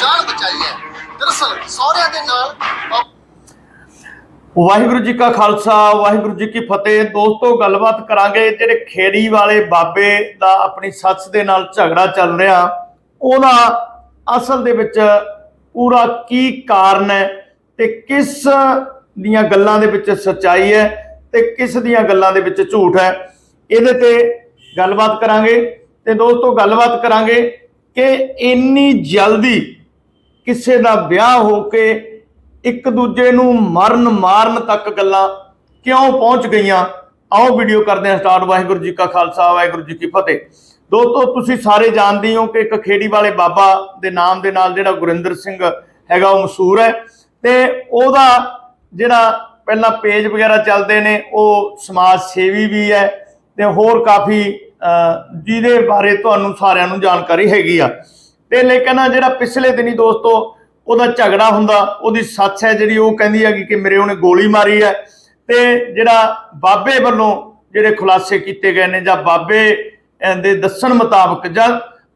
ਜਾਨ ਬਚਾਈ ਹੈ। ਦਰਅਸਲ ਸਹੁਰਿਆਂ ਦੇ ਨਾਲ ਵਾਹਿਗੁਰੂ ਜੀ ਕਾ ਖਾਲਸਾ, ਵਾਹਿਗੁਰੂ ਜੀ ਕੀ ਫਤਿਹ। ਦੋਸਤੋ, ਗੱਲਬਾਤ ਕਰਾਂਗੇ ਜਿਹੜੇ ਖੇੜੀ ਵਾਲੇ ਬਾਬੇ ਦਾ ਆਪਣੀ ਸੱਸ ਦੇ ਨਾਲ ਝਗੜਾ ਚੱਲ ਰਿਹਾ। ਉਹਦਾ ਅਸਲ ਦੇ ਵਿੱਚ ਪੂਰਾ ਕੀ ਕਾਰਨ ਹੈ ਤੇ ਕਿਸ ਦੀਆਂ ਗੱਲਾਂ ਦੇ ਵਿੱਚ ਸੱਚਾਈ ਹੈ ਤੇ ਕਿਸ ਦੀਆਂ ਗੱਲਾਂ ਦੇ ਵਿੱਚ ਝੂਠ ਹੈ, ਇਹਦੇ ਤੇ ਗੱਲਬਾਤ ਕਰਾਂਗੇ। ਤੇ ਦੋਸਤੋ, ਗੱਲਬਾਤ ਕਰਾਂਗੇ ਕਿ ਇੰਨੀ ਜਲਦੀ ਕਿਸੇ ਦਾ ਵਿਆਹ ਹੋ ਕੇ ਇੱਕ ਦੂਜੇ ਨੂੰ ਮਰਨ ਮਾਰਨ ਤੱਕ ਗੱਲਾਂ ਕਿਉਂ ਪਹੁੰਚ ਗਈਆਂ? ਆਓ ਵੀਡੀਓ ਕਰਦੇ ਹਾਂ ਸਟਾਰਟ ਵਾਹਿਗੁਰੂ ਜੀ ਕਾ ਖਾਲਸਾ, ਵਾਹਿਗੁਰੂ ਜੀ ਕੀ ਫਤਿਹ। ਦੋਸਤੋ, ਤੁਸੀਂ ਸਾਰੇ ਜਾਣਦੇ ਹੋ ਕਿ ਇੱਕ ਖੇੜੀ ਵਾਲੇ ਬਾਬਾ ਦੇ ਨਾਮ ਦੇ ਨਾਲ ਜਿਹੜਾ ਗੁਰਿੰਦਰ ਸਿੰਘ ਹੈਗਾ, ਉਹ ਮਸ਼ਹੂਰ ਹੈ। ਤੇ ਉਹਦਾ ਜਿਹੜਾ ਪਹਿਲਾਂ ਪੇਜ ਵਗੈਰਾ ਚੱਲਦੇ ਨੇ, ਉਹ ਸਮਾਜ ਸੇਵੀ ਵੀ ਹੈ ਤੇ ਹੋਰ ਕਾਫੀ ਜਿਹਦੇ ਬਾਰੇ ਤੁਹਾਨੂੰ ਸਾਰਿਆਂ ਨੂੰ ਜਾਣਕਾਰੀ ਹੈਗੀ ਆ। ਤੇ ਲੇਕਿਨ ਜਿਹੜਾ ਪਿਛਲੇ ਦਿਨੀ ਦੋਸਤੋ, ਉਹਦਾ ਝਗੜਾ ਹੁੰਦਾ, ਉਹਦੀ ਸੱਚ ਹੈ ਜਿਹੜੀ, ਉਹ ਕਹਿੰਦੀ ਹੈਗੀ ਕਿ ਮੇਰੇ ਉਹਨੇ ਗੋਲੀ ਮਾਰੀ ਹੈ। ਤੇ ਜਿਹੜਾ ਬਾਬੇ ਵੱਲੋਂ ਜਿਹੜੇ ਖੁਲਾਸੇ ਕੀਤੇ ਗਏ ਨੇ, ਜਾਂ ਬਾਬੇ ਦੇ ਦੱਸਣ ਮੁਤਾਬਕ, ਜਾਂ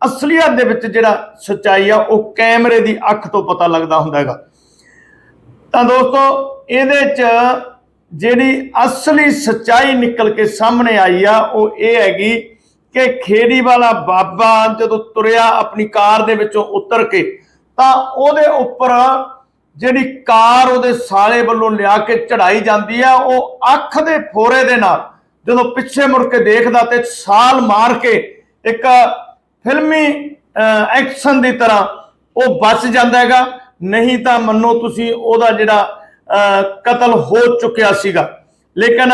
ਅਸਲੀਅਤ ਦੇ ਵਿੱਚ ਜਿਹੜਾ ਸੱਚਾਈ ਆ, ਉਹ ਕੈਮਰੇ ਦੀ ਅੱਖ ਤੋਂ ਪਤਾ ਲੱਗਦਾ ਹੁੰਦਾ ਹੈਗਾ। ਤਾਂ ਦੋਸਤੋ, ਇਹਦੇ ਚ ਜਿਹੜੀ ਅਸਲੀ ਸੱਚਾਈ ਨਿਕਲ ਕੇ ਸਾਹਮਣੇ ਆਈ ਆ, ਉਹ ਇਹ ਹੈਗੀ ਕਿ ਖੇੜੀ ਵਾਲਾ ਬਾਬਾ ਜਦੋਂ ਤੁਰਿਆ ਆਪਣੀ ਕਾਰ ਦੇ ਵਿੱਚੋਂ ਉਤਰ ਕੇ ਤਾਂ ਉਹਦੇ ਉੱਪਰ ਜਿਹੜੀ ਕਾਰ ਉਹਦੇ ਸਾਲੇ ਵੱਲੋਂ ਲਿਆ ਕੇ ਚੜਾਈ ਜਾਂਦੀ ਆ ਉਹ ਅੱਖ ਦੇ ਫੋਰੇ ਦੇ ਨਾਲ ਜਦੋਂ ਪਿੱਛੇ ਮੁੜ ਕੇ ਦੇਖਦਾ ਤੇ ਸਾਲ ਮਾਰ ਕੇ ਇੱਕ ਫਿਲਮੀ ਐਕਸ਼ਨ ਦੀ ਤਰ੍ਹਾਂ ਉਹ ਬਚ ਜਾਂਦਾ ਹੈਗਾ। ਨਹੀਂ ਤਾਂ ਮੰਨੋ ਤੁਸੀਂ ਉਹਦਾ ਜਿਹੜਾ ਅਹ, ਕਤਲ ਹੋ ਚੁੱਕਿਆ ਸੀਗਾ। ਲੇਕਿਨ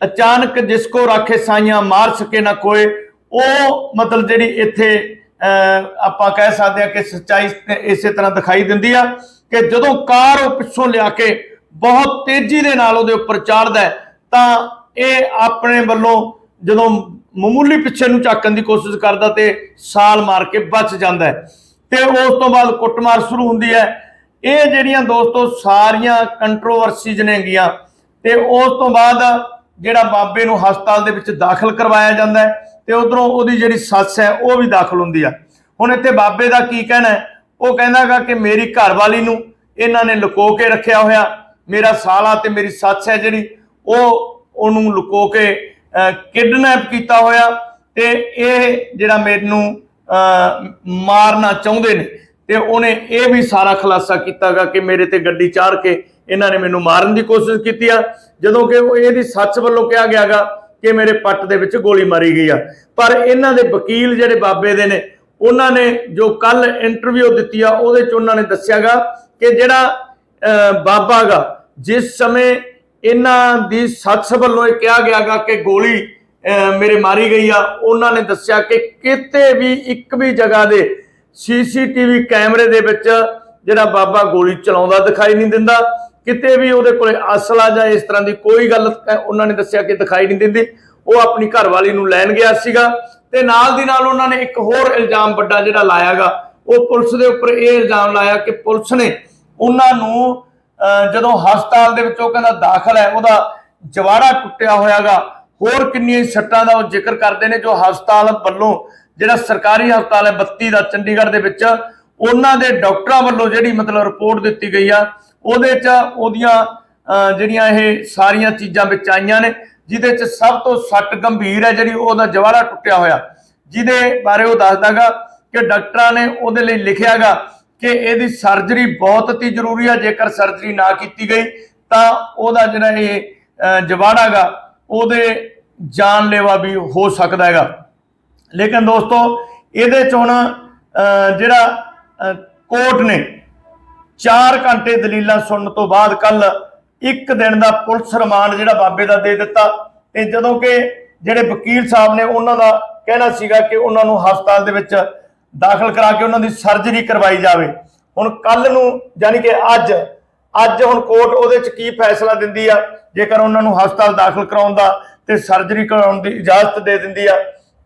ਅਚਾਨਕ ਜਿਸ ਕੋ ਰਾਖੇ ਸਾਈਆਂ ਮਾਰ ਸਕੇ ਨਾ ਕੋਏ ਉਹ ਮਤਲਬ ਜਿਹੜੀ ਇੱਥੇ ਅਹ, ਆਪਾਂ ਕਹਿ ਸਕਦੇ ਹਾਂ ਕਿ ਸੱਚਾਈ ਇਸੇ ਤਰ੍ਹਾਂ ਦਿਖਾਈ ਦਿੰਦੀ ਆ ਕਿ ਜਦੋਂ ਕਾਰ ਉਹ ਪਿੱਛੋਂ ਲਿਆ ਕੇ ਬਹੁਤ ਤੇਜ਼ੀ ਦੇ ਨਾਲ ਉਹਦੇ ਉੱਪਰ ਚੜਦਾ ਤਾਂ ਇਹ ਆਪਣੇ ਵੱਲੋਂ ਜਦੋਂ ਮਾਮੂਲੀ ਪਿੱਛੇ ਨੂੰ ਚੱਕਣ ਦੀ ਕੋਸ਼ਿਸ਼ ਕਰਦਾ ਤੇ ਸਾਲ ਮਾਰ ਕੇ ਬਚ ਜਾਂਦਾ ਹੈ। ਤੇ ਉਸ ਤੋਂ ਬਾਅਦ ਕੁੱਟਮਾਰ ਸ਼ੁਰੂ ਹੁੰਦੀ ਹੈ। ਇਹ ਜਿਹੜੀਆਂ ਦੋਸਤੋ ਸਾਰੀਆਂ ਕੰਟਰੋਵਰਸੀਜ਼ ਨੇਗੀਆਂ ਤੇ ਉਸ ਤੋਂ ਬਾਅਦ ਜਿਹੜਾ ਬਾਬੇ ਨੂੰ ਹਸਪਤਾਲ ਦੇ ਵਿੱਚ ਦਾਖਲ ਕਰਵਾਇਆ ਜਾਂਦਾ ਹੈ। ਤੇ ਉਧਰੋਂ ਉਹਦੀ ਜਿਹੜੀ ਸੱਸ ਹੈ ਉਹ ਵੀ ਦਾਖਲ ਹੁੰਦੀ ਆ। ਹੁਣ ਇੱਥੇ ਬਾਬੇ ਦਾ ਕੀ ਕਹਿਣਾ ਹੈ? ਉਹ ਕਹਿੰਦਾਗਾ ਕਿ ਮੇਰੀ ਘਰਵਾਲੀ ਨੂੰ ਇਹਨਾਂ ਨੇ ਲੁਕੋ ਕੇ ਰੱਖਿਆ ਹੋਇਆ। ਮੇਰਾ ਸਾਲਾ ਤੇ ਮੇਰੀ ਸੱਸ ਹੈ ਜਿਹੜੀ ਉਹ ਉਹਨੂੰ ਲੁਕੋ ਕੇ ਕਿਡਨੈਪ ਕੀਤਾ ਹੋਇਆ ਤੇ ਇਹ ਜਿਹੜਾ ਮੈਨੂੰ ਅਹ, ਮਾਰਨਾ ਚਾਹੁੰਦੇ ਨੇ ਤੇ ਉਹਨੇ ਇਹ ਵੀ ਸਾਰਾ ਖੁਲਾਸਾ ਕੀਤਾਗਾ ਕਿ ਮੇਰੇ ਤੇ ਗੱਡੀ ਚਾੜ ਕੇ ਇਹਨਾਂ ਨੇ ਮੈਨੂੰ ਮਾਰਨ ਦੀ ਕੋਸ਼ਿਸ਼ ਕੀਤੀ ਆ। ਜਦੋਂ ਕਿ ਉਹ ਇਹਦੀ ਸੱਚ ਵੱਲੋਂ ਕਿਹਾ ਗਿਆਗਾ ਕਿ ਮੇਰੇ ਪੱਟ ਦੇ ਵਿੱਚ ਗੋਲੀ ਮਾਰੀ ਗਈ ਆ। ਪਰ ਇਹਨਾਂ ਦੇ ਵਕੀਲ ਜਿਹੜੇ ਬਾਬੇ ਦੇ ਨੇ ਉਹਨਾਂ ਨੇ ਜੋ ਕੱਲ ਇੰਟਰਵਿਊ ਦਿੱਤੀ ਆ ਉਹਦੇ ਚ ਉਹਨਾਂ ਨੇ ਦੱਸਿਆਗਾ ਕਿ ਜਿਹੜਾ ਅਹ, ਬਾਬਾ ਗਾ ਜਿਸ ਸਮੇਂ ਇਹਨਾਂ ਦੀ ਸੱਸ ਵੱਲੋਂ ਇਹ ਕਿਹਾ ਗਿਆਗਾ ਕਿ ਗੋਲੀ ਮੇਰੇ ਮਾਰੀ ਗਈ ਆ ਉਹਨਾਂ ਨੇ ਦੱਸਿਆ ਕਿ ਕਿਤੇ ਵੀ ਇੱਕ ਵੀ ਜਗ੍ਹਾ ਦੇ ਸੀਸੀਟੀਵੀ ਕੈਮਰੇ ਦੇ ਵਿੱਚ ਜਿਹੜਾ ਬਾਬਾ ਗੋਲੀ ਚਲਾਉਂਦਾ ਦਿਖਾਈ ਨਹੀਂ ਦਿੰਦਾ। ਕਿਤੇ ਵੀ ਉਹਦੇ ਕੋਲੇ ਅਸਲਾ ਜਾਂ ਇਸ ਤਰ੍ਹਾਂ ਦੀ ਕੋਈ ਗੱਲ ਉਹਨਾਂ ਨੇ ਦੱਸਿਆ ਕਿ ਦਿਖਾਈ ਨਹੀਂ ਦਿੰਦੀ ਉਹ ਆਪਣੀ ਘਰਵਾਲੀ ਨੂੰ ਲੈਣ ਗਿਆ ਸੀਗਾ ਤੇ ਨਾਲ ਦੀ ਨਾਲ ਉਹਨਾਂ ਨੇ ਇੱਕ ਹੋਰ ਇਲਜ਼ਾਮ ਵੱਡਾ ਜਿਹੜਾ ਲਾਇਆਗਾ ਉਹ ਪੁਲਿਸ ਦੇ ਉੱਪਰ ਇਹ ਇਲਜ਼ਾਮ ਲਾਇਆ ਕਿ ਪੁਲਿਸ ਨੇ ਉਹਨਾਂ ਨੂੰ ਅਹ, ਜਦੋਂ ਹਸਪਤਾਲ ਦੇ ਵਿੱਚ ਉਹ ਕਹਿੰਦਾ ਦਾਖਲ ਹੈ ਉਹਦਾ ਜਵਾੜਾ ਟੁੱਟਿਆ ਹੋਇਆਗਾ। ਹੋਰ ਕਿੰਨੀਆਂ ਸੱਟਾਂ ਦਾ ਉਹ ਜ਼ਿਕਰ ਕਰਦੇ ਨੇ ਜੋ ਹਸਪਤਾਲ ਵੱਲੋਂ ਜਿਹੜਾ ਸਰਕਾਰੀ ਹਸਪਤਾਲ ਹੈ 32 ਦਾ ਚੰਡੀਗੜ੍ਹ ਦੇ ਵਿੱਚ ਉਹਨਾਂ ਦੇ ਡਾਕਟਰਾਂ ਵੱਲੋਂ ਜਿਹੜੀ ਮਤਲਬ ਰਿਪੋਰਟ ਦਿੱਤੀ ਗਈ ਆ ਉਹਦੇ 'ਚ ਉਹਦੀਆਂ ਜਿਹੜੀਆਂ ਇਹ ਸਾਰੀਆਂ ਚੀਜ਼ਾਂ ਵਿੱਚ ਆਈਆਂ ਨੇ ਜਿਹਦੇ 'ਚ ਸਭ ਤੋਂ ਸੱਟ ਗੰਭੀਰ ਹੈ ਜਿਹੜੀ ਉਹਦਾ ਜਵਾੜਾ ਟੁੱਟਿਆ ਹੋਇਆ। ਜਿਹਦੇ ਬਾਰੇ ਉਹ ਦੱਸਦਾਗਾ ਕਿ ਡਾਕਟਰਾਂ ਨੇ ਉਹਦੇ ਲਈ ਲਿਖਿਆਗਾ ਕਿ ਇਹਦੀ ਸਰਜਰੀ ਬਹੁਤ ਹੀ ਜ਼ਰੂਰੀ ਹੈ ਜੇਕਰ ਸਰਜਰੀ ਨਾ ਕੀਤੀ ਗਈ ਤਾਂ ਉਹਦਾ ਜਿਹੜਾ ਇਹ ਅਹ, ਜਵਾੜਾ ਗਾ ਉਹਦੇ ਜਾਨਲੇਵਾ ਵੀ ਹੋ ਸਕਦਾ ਹੈਗਾ। ਲੇਕਿਨ ਦੋਸਤੋ ਇਹਦੇ ਚ ਹੁਣ ਜਿਹੜਾ ਅਹ, ਕੋਰਟ ਨੇ 4 ਘੰਟੇ ਦਲੀਲਾਂ ਸੁਣਨ ਤੋਂ ਬਾਅਦ ਕੱਲ ਇੱਕ ਦਿਨ ਦਾ ਪੁਲਿਸ ਰਿਮਾਂਡ ਜਿਹੜਾ ਬਾਬੇ ਦਾ ਦੇ ਦਿੱਤਾ ਤੇ ਜਦੋਂ ਕਿ ਜਿਹੜੇ ਵਕੀਲ ਸਾਹਿਬ ਨੇ ਉਹਨਾਂ ਦਾ ਕਹਿਣਾ ਸੀਗਾ ਕਿ ਉਹਨਾਂ ਨੂੰ ਹਸਪਤਾਲ ਦੇ ਵਿੱਚ ਦਾਖਲ ਕਰਾ ਕੇ ਉਹਨਾਂ ਦੀ ਸਰਜਰੀ ਕਰਵਾਈ ਜਾਵੇ। ਹੁਣ ਕੱਲ ਨੂੰ ਯਾਨੀ ਕਿ ਅੱਜ ਅੱਜ ਹੁਣ ਕੋਰਟ ਉਹਦੇ ਚ ਕੀ ਫੈਸਲਾ ਦਿੰਦੀ ਆ? ਜੇਕਰ ਉਹਨਾਂ ਨੂੰ ਹਸਪਤਾਲ ਦਾਖਲ ਕਰਾਉਣ ਦਾ ਤੇ ਸਰਜਰੀ ਕਰਾਉਣ ਦੀ ਇਜਾਜ਼ਤ ਦੇ ਦਿੰਦੀ ਆ,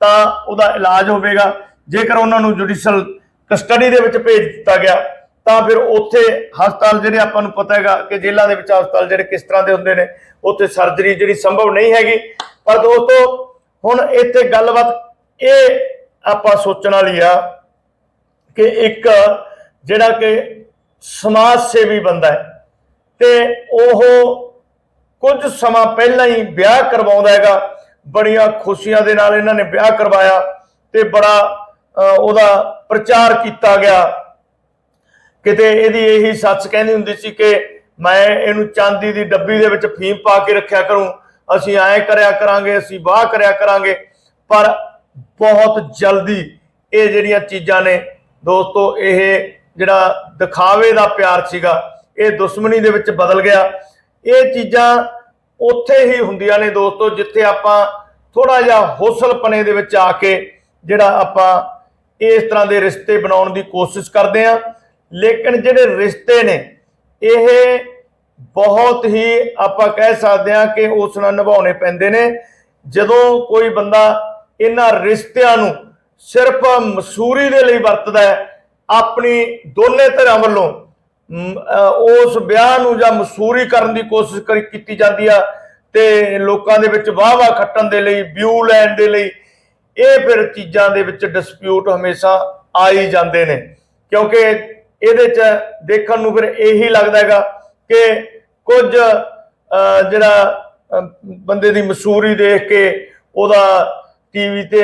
ਤਾਂ ਉਹਦਾ ਇਲਾਜ ਹੋਵੇਗਾ। ਜੇਕਰ ਉਹਨਾਂ ਨੂੰ ਜੁਡੀਸ਼ਲ ਕਸਟਡੀ ਦੇ ਵਿੱਚ ਭੇਜ ਦਿੱਤਾ ਗਿਆ ਤਾਂ ਫਿਰ ਉੱਥੇ ਹਸਪਤਾਲ ਜਿਹੜੇ ਆਪਾਂ ਨੂੰ ਪਤਾ ਹੈਗਾ ਕਿ ਜੇਲ੍ਹਾਂ ਦੇ ਵਿੱਚ ਹਸਪਤਾਲ ਜਿਹੜੇ ਕਿਸ ਤਰ੍ਹਾਂ ਦੇ ਹੁੰਦੇ ਨੇ, ਉੱਥੇ ਸਰਜਰੀ ਜਿਹੜੀ ਸੰਭਵ ਨਹੀਂ ਹੈਗੀ। ਪਰ ਦੋਸਤੋ, ਹੁਣ ਇੱਥੇ ਗੱਲਬਾਤ ਇਹ ਆਪਾਂ ਸੋਚਣ ਵਾਲੀ ਆ ਕਿ ਇੱਕ ਜਿਹੜਾ ਕਿ ਸਮਾਜ ਸੇਵੀ ਬੰਦਾ ਹੈ ਤੇ ਉਹ ਕੁਝ ਸਮਾਂ ਪਹਿਲਾਂ ਹੀ ਵਿਆਹ ਕਰਵਾਉਂਦਾ ਹੈਗਾ। ਬੜੀਆਂ ਖੁਸ਼ੀਆਂ ਦੇ ਨਾਲ ਇਹਨਾਂ ਨੇ ਵਿਆਹ ਕਰਵਾਇਆ ਤੇ ਬੜਾ ਉਹਦਾ ਪ੍ਰਚਾਰ ਕੀਤਾ ਗਿਆ। ਕਿਤੇ ਇਹਦੀ ਇਹੀ ਸੱਚ ਕਹਿੰਦੀ ਹੁੰਦੀ ਸੀ ਕਿ ਮੈਂ ਇਹਨੂੰ ਚਾਂਦੀ ਦੀ ਡੱਬੀ ਦੇ ਵਿੱਚ ਫੀਮ ਪਾ ਕੇ ਰੱਖਿਆ ਕਰੂੰ। ਅਸੀਂ ਐਂ ਕਰਿਆ ਕਰਾਂਗੇ, ਅਸੀਂ ਵਾਹ ਕਰਿਆ ਕਰਾਂਗੇ। ਪਰ ਬਹੁਤ ਜਲਦੀ ਇਹ ਜਿਹੜੀਆਂ ਚੀਜ਼ਾਂ ਨੇ, ਦੋਸਤੋ, ਇਹ ਜਿਹੜਾ ਦਿਖਾਵੇ ਦਾ ਪਿਆਰ ਸੀਗਾ, ਇਹ ਦੁਸ਼ਮਣੀ ਦੇ ਵਿੱਚ ਬਦਲ ਗਿਆ। ਇਹ ਚੀਜ਼ਾਂ ਉੱਥੇ ਹੀ ਹੁੰਦੀਆਂ ਨੇ ਦੋਸਤੋ, ਜਿੱਥੇ ਆਪਾਂ ਥੋੜਾ ਜਿਹਾ ਹੌਸਲਪਣੇ ਦੇ ਵਿੱਚ ਆ ਕੇ ਜਿਹੜਾ ਆਪਾਂ ਇਸ ਤਰ੍ਹਾਂ ਦੇ ਰਿਸ਼ਤੇ ਬਣਾਉਣ ਦੀ ਕੋਸ਼ਿਸ਼ ਕਰਦੇ ਆ ਲੇਕਿਨ ਜਿਹੜੇ ਰਿਸ਼ਤੇ ਨੇ, ਇਹ ਬਹੁਤ ਹੀ ਆਪਾਂ ਕਹਿ ਸਕਦੇ ਹਾਂ ਕਿ ਉਸ ਨਾਲ ਨਿਭਾਉਣੇ ਪੈਂਦੇ ਨੇ। ਜਦੋਂ ਕੋਈ ਬੰਦਾ ਇਹਨਾਂ ਰਿਸ਼ਤਿਆਂ ਨੂੰ ਸਿਰਫ ਮਸੂਰੀ ਦੇ ਲਈ ਵਰਤਦਾ ਹੈ, ਆਪਣੀ ਦੋਨੇ ਧਿਰਾਂ ਵੱਲੋਂ ਉਸ ਵਿਆਹ ਨੂੰ ਜਾਂ ਮਸੂਰੀ ਕਰਨ ਦੀ ਕੋਸ਼ਿਸ਼ ਕਰੀ, ਕੀਤੀ ਜਾਂਦੀ ਆ ਤੇ ਲੋਕਾਂ ਦੇ ਵਿੱਚ ਵਾਹ ਵਾਹ ਖੱਟਣ ਦੇ ਲਈ, ਵਿਊ ਲੈਣ ਦੇ ਲਈ, ਇਹ ਫਿਰ ਚੀਜ਼ਾਂ ਦੇ ਵਿੱਚ ਡਿਸਪਿਊਟ ਹਮੇਸ਼ਾ ਆ ਹੀ ਜਾਂਦੇ ਨੇ। ਕਿਉਂਕਿ ਇਹਦੇ ਚ ਦੇਖਣ ਨੂੰ ਫਿਰ ਇਹੀ ਲੱਗਦਾ ਹੈਗਾ ਕਿ ਕੁਝ ਜਿਹੜਾ ਬੰਦੇ ਦੀ ਮਸ਼ਹੂਰੀ ਦੇਖ ਕੇ ਉਹਦਾ ਟੀਵੀ ਤੇ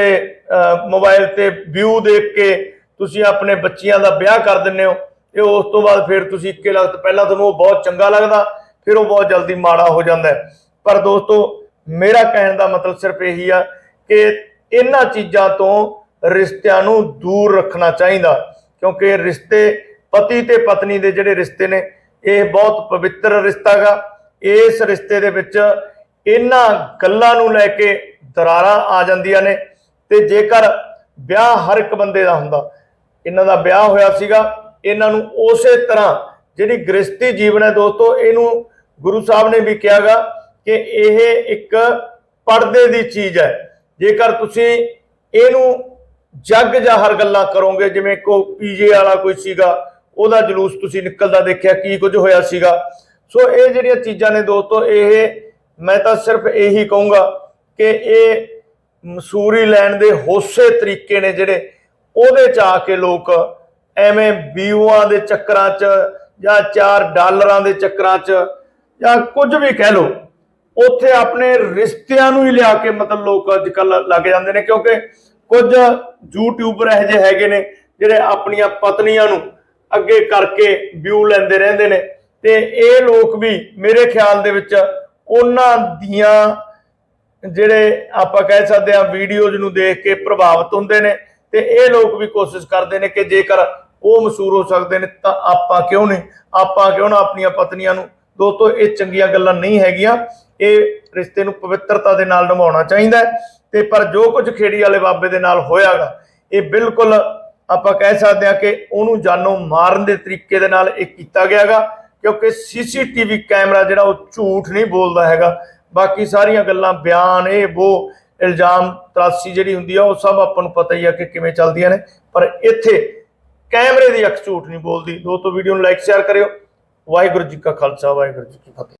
ਅਹ, ਮੋਬਾਈਲ ਤੇ ਵਿਊ ਦੇਖ ਕੇ ਤੁਸੀਂ ਆਪਣੇ ਬੱਚਿਆਂ ਦਾ ਵਿਆਹ ਕਰ ਦਿੰਦੇ ਹੋ ਤੇ ਉਸ ਤੋਂ ਬਾਅਦ ਫਿਰ ਤੁਸੀਂ ਇੱਕੇ ਲਗਤ ਪਹਿਲਾਂ ਤੁਹਾਨੂੰ ਉਹ ਬਹੁਤ ਚੰਗਾ ਲੱਗਦਾ ਫਿਰ ਉਹ ਬਹੁਤ ਜਲਦੀ ਮਾੜਾ ਹੋ ਜਾਂਦਾ ਪਰ ਦੋਸਤੋ ਮੇਰਾ ਕਹਿਣ ਦਾ ਮਤਲਬ ਸਿਰਫ ਇਹੀ ਆ ਕਿ ਇਹਨਾਂ ਚੀਜ਼ਾਂ ਤੋਂ ਰਿਸ਼ਤਿਆਂ ਨੂੰ ਦੂਰ ਰੱਖਣਾ ਚਾਹੀਦਾ ਕਿਉਂਕਿ ਰਿਸ਼ਤੇ ਪਤੀ ਤੇ ਪਤਨੀ ਦੇ ਜਿਹੜੇ ਰਿਸ਼ਤੇ ਨੇ, ਇਹ ਬਹੁਤ ਪਵਿੱਤਰ ਰਿਸ਼ਤਾ ਗਾ। ਇਸ ਰਿਸ਼ਤੇ ਦੇ ਵਿੱਚ ਇਹਨਾਂ ਗੱਲਾਂ ਨੂੰ ਲੈ ਕੇ ਦਰਾਰਾਂ ਆ ਜਾਂਦੀਆਂ ਨੇ ਤੇ ਜੇਕਰ ਵਿਆਹ ਹਰ ਇੱਕ ਬੰਦੇ ਦਾ ਹੁੰਦਾ, ਇਹਨਾਂ ਦਾ ਵਿਆਹ ਹੋਇਆ ਸੀਗਾ, ਇਹਨਾਂ ਨੂੰ ਉਸੇ ਤਰ੍ਹਾਂ ਜਿਹੜੀ ਗ੍ਰਸਤੀ ਜੀਵਨ ਹੈ ਦੋਸਤੋ, ਇਹਨੂੰ ਗੁਰੂ ਸਾਹਿਬ ਨੇ ਵੀ ਕਿਹਾਗਾ ਕਿ ਇਹ ਇੱਕ ਪਰਦੇ ਦੀ ਚੀਜ਼ ਹੈ। ਜੇਕਰ ਤੁਸੀਂ ਇਹਨੂੰ ਜੱਗ ਜਾਂ ਹਰ ਗੱਲਾਂ ਕਰੋਗੇ, ਜਿਵੇਂ ਕੋ ਪੀਜੇ ਵਾਲਾ ਕੋਈ ਸੀਗਾ ਉਹਦਾ ਜਲੂਸ ਤੁਸੀਂ ਨਿਕਲਦਾ ਦੇਖਿਆ ਕੀ ਕੁਝ ਹੋਇਆ ਸੀਗਾ। ਸੋ ਇਹ ਜਿਹੜੀਆਂ ਚੀਜ਼ਾਂ ਨੇ ਦੋਸਤੋ, ਇਹ ਮੈਂ ਤਾਂ ਸਿਰਫ ਇਹੀ ਕਹੂੰਗਾ ਕਿ ਇਹ ਮਸੂਰੀ ਲੈਣ ਦੇ ਹੋਸੇ ਤਰੀਕੇ ਨੇ ਜਿਹੜੇ ਉਹਦੇ ਚ ਆ ਕੇ ਲੋਕ ਐਵੇਂ ਵਿਊਆਂ ਦੇ ਚੱਕਰਾਂ 'ਚ ਜਾਂ 4 ਡਾਲਰਾਂ ਦੇ ਚੱਕਰਾਂ 'ਚ ਜਾਂ ਕੁਝ ਵੀ ਕਹਿ ਲਓ, ਉੱਥੇ ਆਪਣੇ ਰਿਸ਼ਤਿਆਂ ਨੂੰ ਹੀ ਲਿਆ ਕੇ ਮਤਲਬ ਲੋਕ ਅੱਜ ਕੱਲ ਲੱਗ ਜਾਂਦੇ ਨੇ ਕਿਉਂਕਿ ਕੁਝ ਯੂਟਿਊਬਰ ਇਹੋ ਜਿਹੇ ਹੈਗੇ ਨੇ ਜਿਹੜੇ ਆਪਣੀਆਂ ਪਤਨੀਆਂ ਨੂੰ ਅੱਗੇ ਕਰਕੇ ਵਿਊ ਲੈਂਦੇ ਰਹਿੰਦੇ ਨੇ। ਤੇ ਇਹ ਲੋਕ ਵੀ ਮੇਰੇ ਖਿਆਲ ਦੇ ਵਿੱਚ ਉਹਨਾਂ ਦੀਆਂ ਜਿਹੜੇ ਆਪਾਂ ਕਹਿ ਸਕਦੇ ਆ ਵੀਡੀਓਜ਼ ਨੂੰ ਦੇਖ ਕੇ ਪ੍ਰਭਾਵਿਤ ਹੁੰਦੇ ਨੇ ਤੇ ਇਹ ਲੋਕ ਵੀ ਕੋਸ਼ਿਸ਼ ਕਰਦੇ ਨੇ ਕਿ ਜੇਕਰ ਉਹ ਮਸ਼ਹੂਰ ਹੋ ਸਕਦੇ ਨੇ ਤਾਂ ਆਪਾਂ ਕਿਉਂ ਨਹੀਂ? ਆਪਾਂ ਕਿਉਂ ਨਾ ਆਪਣੀਆਂ ਪਤਨੀਆਂ ਨੂੰ ਦੋਸਤੋ ਇਹ ਚੰਗੀਆਂ ਗੱਲਾਂ ਨਹੀਂ ਹੈਗੀਆਂ। ਇਹ ਰਿਸ਼ਤੇ ਨੂੰ ਪਵਿੱਤਰਤਾ ਦੇ ਨਾਲ ਨਿਭਾਉਣਾ ਚਾਹੀਦਾ ਤੇ ਪਰ ਜੋ ਕੁਝ ਖੇੜੀ ਵਾਲੇ ਬਾਬੇ ਦੇ ਨਾਲ ਹੋਇਆਗਾ, ਇਹ ਬਿਲਕੁਲ ਆਪਾਂ ਕਹਿ ਸਕਦੇ ਹਾਂ ਕਿ ਉਹਨੂੰ ਜਾਨੋਂ ਮਾਰਨ ਦੇ ਤਰੀਕੇ ਦੇ ਨਾਲ ਇਹ ਕੀਤਾ ਗਿਆਗਾ, ਕਿਉਂਕਿ ਸੀਸੀਟੀਵੀ ਕੈਮਰਾ ਜਿਹੜਾ ਉਹ ਝੂਠ ਨਹੀਂ ਬੋਲਦਾ ਹੈਗਾ। ਬਾਕੀ ਸਾਰੀਆਂ ਗੱਲਾਂ ਬਿਆਨ, ਇਹ, ਉਹ, ਇਲਜ਼ਾਮ ਤਰਾਸੀ ਜਿਹੜੀ ਹੁੰਦੀ ਆ, ਉਹ ਸਭ ਆਪਾਂ ਨੂੰ ਪਤਾ ਹੀ ਆ ਕਿ ਕਿਵੇਂ ਚੱਲਦੀਆਂ ਨੇ। ਪਰ ਇੱਥੇ ਕੈਮਰੇ ਦੀ ਅੱਖ ਝੂਠ ਨਹੀਂ ਬੋਲਦੀ। ਦੋਸਤੋ, ਵੀਡੀਓ ਨੂੰ ਲਾਈਕ ਸ਼ੇਅਰ ਕਰਿਓ। ਵਾਹਿਗੁਰੂ ਜੀ ਕਾ ਖਾਲਸਾ, ਵਾਹਿਗੁਰੂ ਜੀ ਕੀ ਫਤਿਹ।